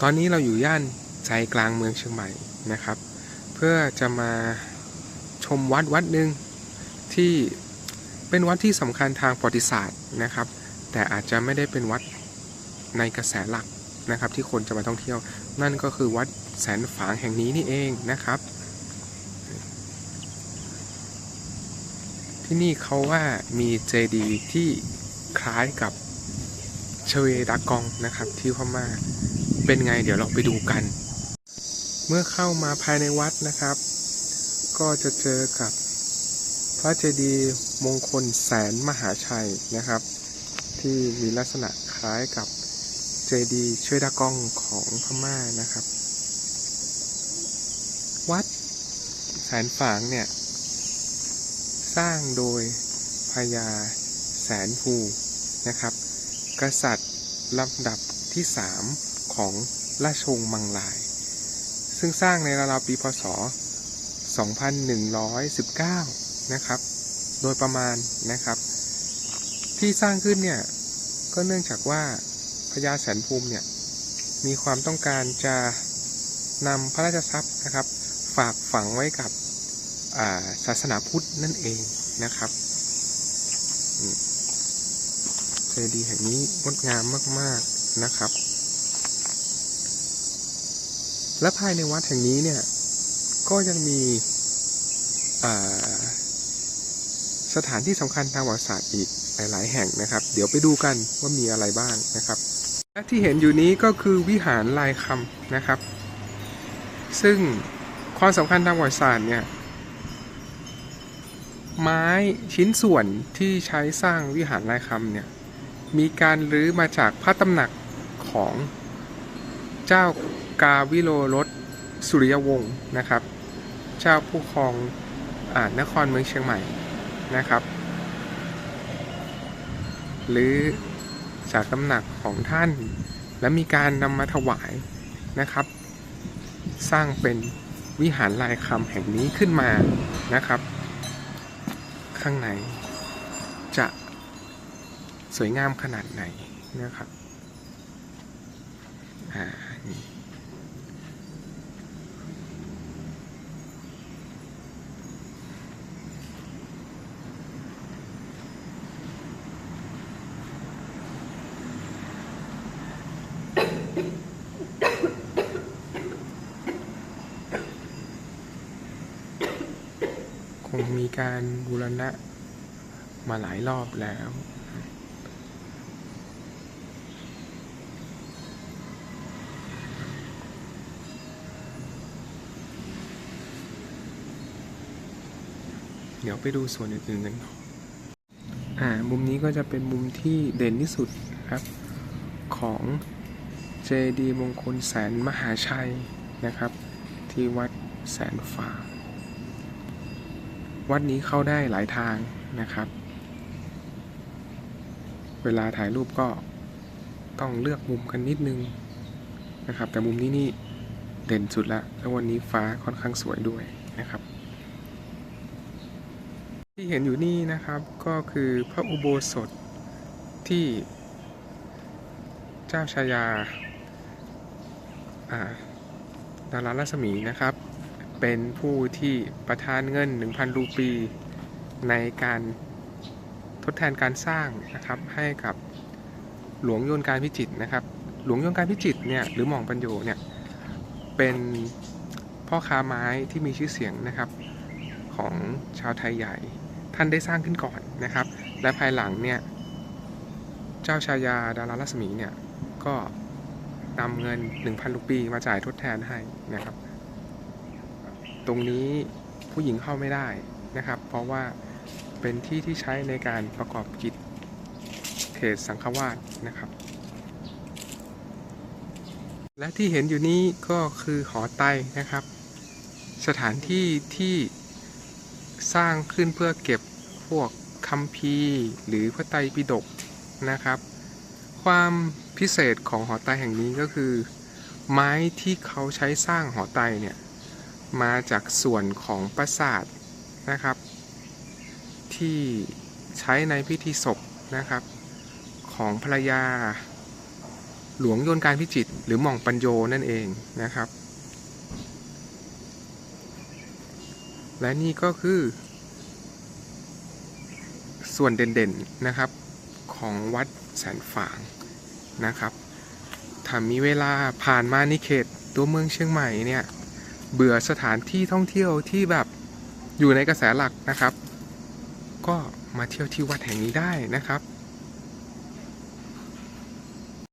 ตอนนี้เราอยู่ย่านใจกลางเมืองเชียงใหม่นะครับ เพื่อจะมาชมวัดวัดหนึ่งที่เป็นวัดที่สำคัญทางประวัติศาสตร์นะครับ แต่อาจจะไม่ได้เป็นวัดในกระแสหลักนะครับ ที่คนจะมาท่องเที่ยว นั่นก็คือวัดแสนฝางแห่งนี้นี่เองนะครับ ที่นี่เขาว่ามีเจดีย์ที่คล้ายกับเชเวดากองนะครับที่พม่า เป็นไงเดี๋ยวเราไปดูกัน เมื่อเข้ามาภายในวัดนะครับ ก็จะเจอกับพระเจดีย์มงคลแสนมหาชัยนะครับ ที่มีลักษณะคล้ายกับเจดีย์ชเวดากองของพม่านะครับ วัดแสนฝางเนี่ย สร้างโดยพญาแสนภูนะครับ กษัตริย์ลำดับที่สาม ของราชวงศ์มังลาย ซึ่งสร้างในราวๆปีพศ 2119 นะครับ โดยประมาณนะครับ ที่สร้างขึ้นเนี่ย ก็เนื่องจากว่าพญาแสนภูมิเนี่ย มีความต้องการจะนำพระราชทรัพย์นะครับ ฝากฝังไว้กับศาสนาพุทธนั่นเองนะครับเจดีย์แห่งนี้งดงามมาก ๆนะครับ และภายในวัดแห่งนี้เนี่ย ก็ยังมีสถานที่สำคัญทางประวัติศาสตร์อีกหลาย ๆ แห่งนะครับ เดี๋ยวไปดูกันว่ามีอะไรบ้างนะครับและที่เห็นอยู่นี้ก็คือวิหารลายคำนะครับ ซึ่งความสำคัญทางประวัติศาสตร์เนี่ยไม้ชิ้นส่วนที่ใช้สร้างวิหารลายคำเนี่ยมีการรื้อมาจากพระตำหนักของเจ้า กาวิโลรสสุริยวงศ์นะครับ เจ้าผู้ครองอานครเมืองเชียงใหม่นะครับ หรือจากตำหนักของท่าน และมีการนำมาถวายนะครับ สร้างเป็นวิหารลายคำแห่งนี้ขึ้นมานะครับ ข้างในจะสวยงามขนาดไหนนะครับ อ่า นี่ คงมีการบูรณะมาหลายรอบแล้วเดี๋ยวไปดูส่วนอื่นๆกันต่ออ่า มุมนี้ก็จะเป็นมุมที่เด่นที่สุดครับ ของ เจดีย์มงคลแสนมหาชัยนะครับ ที่วัดแสนฝาวัดนี้เข้าได้หลายทางนะครับ เวลาถ่ายรูปก็ต้องเลือกมุมกันนิดนึงนะครับ แต่มุมนี้นี่เด่นสุดละแล้ววันนี้ฟ้าค่อนข้างสวยด้วยนะครับ ที่เห็นอยู่นี่นะครับก็คือพระอุโบสถที่เจ้าชายา ดารารัศมีนะครับ เป็นผู้ที่ประทานเงิน 1,000 รูปีในการทดแทนการสร้างนะครับให้กับหลวงโยนการพิจิตรนะครับ หลวงโยนการพิจิตรเนี่ยหรือหม่องปัญโยเนี่ยเป็นพ่อค้าไม้ที่มีชื่อเสียงนะครับของชาวไทยใหญ่ ท่านได้สร้างขึ้นก่อนนะครับ และภายหลังเนี่ยเจ้าชายาดารารัศมีเนี่ยก็ นำเงิน 1,000ลูกปีมาจ่ายทดแทนให้นะครับ ตรงนี้ผู้หญิงเข้าไม่ได้นะครับ เพราะว่าเป็นที่ที่ใช้ในการประกอบกิจเทศสังฆวาสนะครับ และที่เห็นอยู่นี้ก็คือหอไตนะครับ สถานที่ที่สร้างขึ้นเพื่อเก็บพวกคัมภีร์หรือพระไตรปิฎกนะครับ ความ พิเศษของหอไตแห่งนี้ก็คือ ไม้ที่เขาใช้สร้างหอไตเนี่ยมาจากส่วนของปราสาทนะครับ ที่ใช้ในพิธีศพนะครับ ของภรรยา หลวงโยนการพิจิตรหรือหม่องปัญโยนั่นเองนะครับ และนี่ก็คือ ส่วนเด่นๆนะครับของวัดแสนฝาง นะครับถ้ามีเวลาผ่านมาในเขตตัวเมืองเชียงใหม่เนี่ย เบื่อสถานที่ท่องเที่ยวที่แบบอยู่ในกระแสหลักนะครับ ก็มาเที่ยวที่วัดแห่งนี้ได้นะครับ